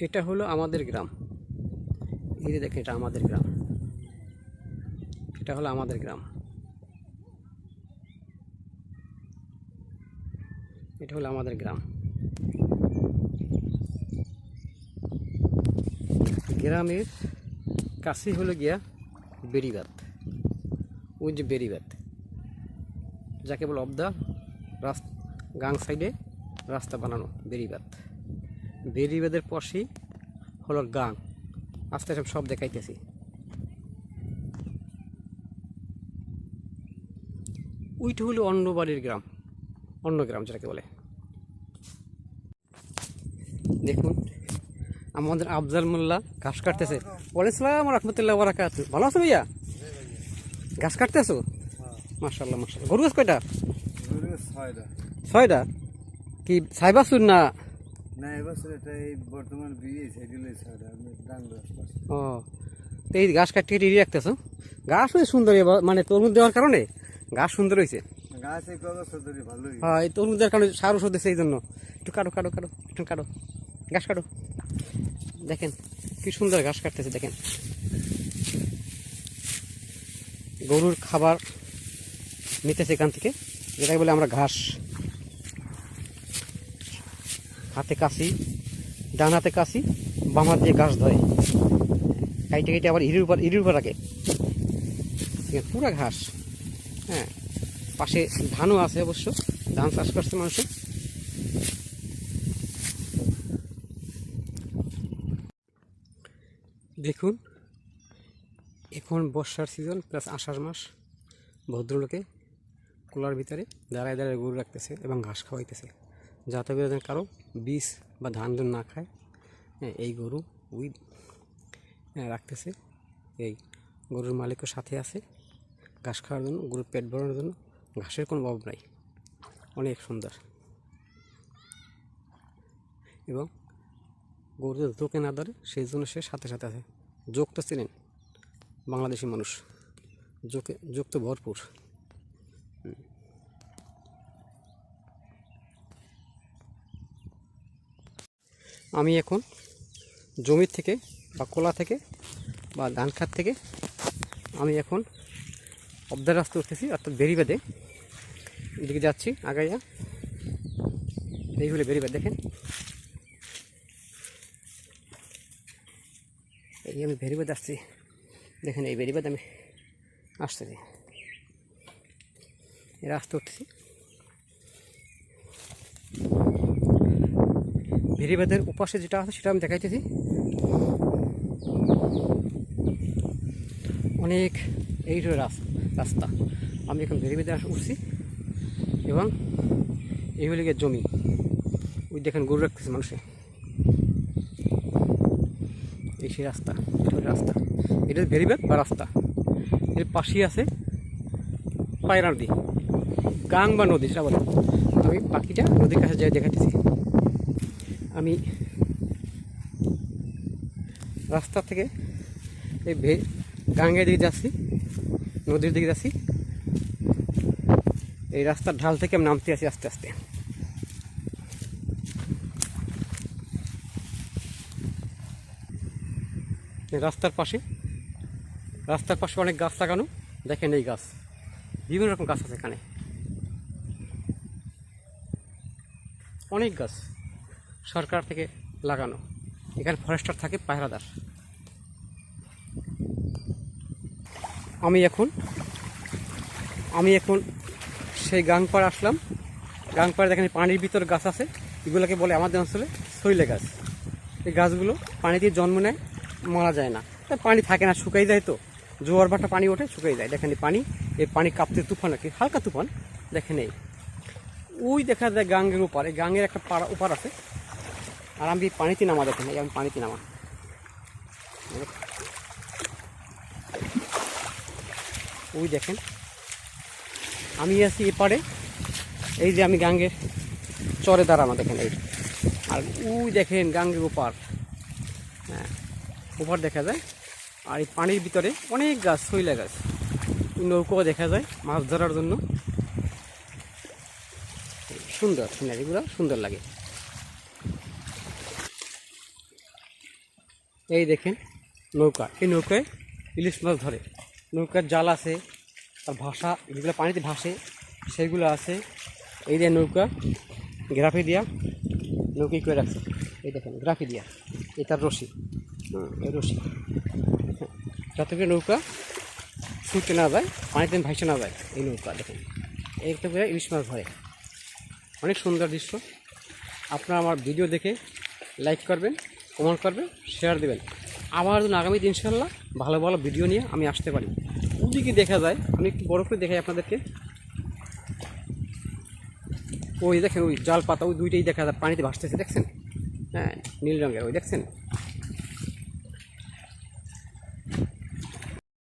এটা হলো আমাদের গ্রাম। এই যে দেখেন, এটা আমাদের গ্রাম। এটা হলো আমাদের গ্রাম। এটা হলো আমাদের গ্রাম। গ্রামের কাছেই হলো গিয়া বেরিবাদ ওই যে বেরিবাদ যাকে বলে অব দা রাস্তা, গাং সাইডে রাস্তা বানানো বেরিবাদ বেরিবাদের পশি হলো গাং। আস্তে আস্তে সব দেখাইতেছি। ওইটা হলো অন্য বাড়ির গ্রাম। অন্য গ্রাম যেটাকে বলে। দেখুন আমাদের আফজাল মোল্লা ঘাস কাটতেছে। ওয়ালাইসালাম রহমতুল্লাহ বারাকাত ভালো আছো ভাইয়া? ঘাস কাটতেছো? মার্শাল্লাহ মার্শাল্লাহ গরু গাছ কয়টা? ছয়টা। ছয়টা? কি সাইবাসুর না না এবছর এটা এই বর্তমান বিয়ে সেগুলোই আমি ও তো এই ঘাস কাটতে কেটে রাখতেছো? গাছ হয়েছে সুন্দর মানে তরমুজ দেওয়ার কারণে? গাছ সুন্দর হয়েছে? গাছ এই কবছর ধরে ভালোই। হ্যাঁ এই তরমুজ দেওয়ার কারণে সার ওষুধ দিচ্ছে এই জন্য। একটু কাটো কাটো কাটো একটু কাটো। ঘাস কাটো। দেখেন কি সুন্দর ঘাস কাটতেছে দেখেন। গরুর খাবার নিতেছে এখান থেকে। যেটাকে বলে আমরা ঘাস। হাতে কাশি, ডান হাতে কাশি, বাম হাত দিয়ে ঘাস ধরে। কাইটে কেটে আবার ইরির উপর ইরির উপর রাখে। পুরো ঘাস। হ্যাঁ পাশে ধানও আছে অবশ্য, ধান চাষ করছে মানুষ দেখুন, এখন বর্ষার সিজন প্লাস আষাঢ় মাস। ভদ্রলোকে কুলার ভিতরে দাঁড়ায় দাঁড়ায় গরু রাখতেছে এবং ঘাস খাওয়াইতেছে। যাতে করে যেন কারও বিষ বা ধান না খায়। হ্যাঁ এই গরু ওই হ্যাঁ, রাখতেছে। এই গরুর মালিকও সাথে আছে। ঘাস খাওয়ার জন্য গরুর পেট ভরানোর জন্য ঘাসের কোনো অভাব নাই। অনেক সুন্দর। এবং গরু তোকে না ধরে সেই জন্য সে সাথে সাথে আছে। যোগ তো চিনেন বাংলাদেশি মানুষ। যোগে যোগ তো ভরপুর। আমি এখন জমির থেকে বা কোলা থেকে বা ধান খাত থেকে আমি এখন অবদার রাস্তা উঠতেছি, অর্থাৎ বেরিবাদে এদিকে যাচ্ছি, আগাইয়া। এই হলে বেরিবাদ দেখেন। এই আমি বেরিবাদ আসছি। দেখেন, এই বেরিবাদ আমি আসতেছি। রাস্তা উঠতেছি। বেরিবাদের উপাসে যেটা আছে সেটা আমি দেখাইতেছি। অনেক এই রাস্তা। আমি এখন বেরিবেদে উঠছি এবং এই গিয়ে জমি। ওই দেখেন গরু রাখতেছে মানুষে। এই সেই রাস্তা রাস্তা। এটা ভেরিবেদ বা রাস্তা। এর পাশেই আছে পায়রা নদী। গাং বা নদী, সেটা বলে। আমি বাকিটা নদীর কাছে যাই দেখাতেছি আমি রাস্তা থেকে এই ভে গাঙ্গের দিকে যাচ্ছি, নদীর দিকে যাচ্ছি। এই রাস্তার ঢাল থেকে আমি নামতে আসি আস্তে আস্তে। রাস্তার পাশে রাস্তার পাশে অনেক গাছ লাগানো, দেখেন এই গাছ। বিভিন্ন রকম গাছ আছে এখানে। অনেক গাছ। সরকার থেকে লাগানো। এখানে ফরেস্টার থাকে পায়রাদার। আমি এখন আমি এখন সেই গাংপাড় আসলাম। গাংপাড়ে দেখেন পানির ভিতর গাছ আছে, এগুলোকে বলে আমাদের অঞ্চলে শৈলে গাছ। এই গাছগুলো পানি দিয়ে জন্ম নেয়, মারা যায় না। পানি থাকে না, শুকাই যায় তো। জোয়ার ভাটা পানি ওঠে, শুকাই যায়। দেখেন পানি, এই পানি কাঁপতে তুফান আর কি হালকা তুফান। দেখেন এই। ওই দেখা যায় গাঙ্গের উপার এই গাঙ্গের একটা পাড়া উপার আছে আর আমি পানিতে নামা দেখেন, এই আমি পানিতে নামা। ওই দেখেন, আমি আছি এপারে, এই যে আমি গাঙ্গের চরে দাঁড়ানো দেখেন, এই। আর ওই দেখেন গাঙ্গের ওপার। হ্যাঁ ওপার দেখা যায়, আর এই পানির ভিতরে অনেক গাছ, শৈলা গাছ। নৌকো দেখা যায় মাছ ধরার জন্য। সুন্দর সুন্দর সিনারিগুলো সুন্দর লাগে। এই দেখেন নৌকা। এই নৌকায় ইলিশ মাছ ধরে। নৌকার জাল আছে আর ভাষা, যেগুলো পানিতে ভাসে, সেগুলো আছে। এই যে নৌকা, গ্রাফি দিয়া নৌকি করে রাখছে। এই দেখেন, গ্রাফি দিয়া। এই তার রশি। এই রশি। যাতে করে নৌকা ছুটতে না যায়, পানিতে ভাসে না যায় এই নৌকা, দেখেন। এইটা করে ইলিশ মাছ ধরে। অনেক সুন্দর দৃশ্য। আপনারা আমার ভিডিও দেখে লাইক করবেন। কমেন্ট করবেন শেয়ার দেবেন। আবার যেন আগামী দিন ইনশাল্লাহ ভালো ভালো ভিডিও নিয়ে আমি আসতে পারি। ওদিকে দেখা যায়, আমি একটু বড় করে দেখাই আপনাদেরকে। ওই দেখেন, ওই জাল পাতা, ওই দুইটাই দেখা যায়, পানিতে ভাসতেছে, দেখছেন? হ্যাঁ নীল রঙের, ওই দেখছেন?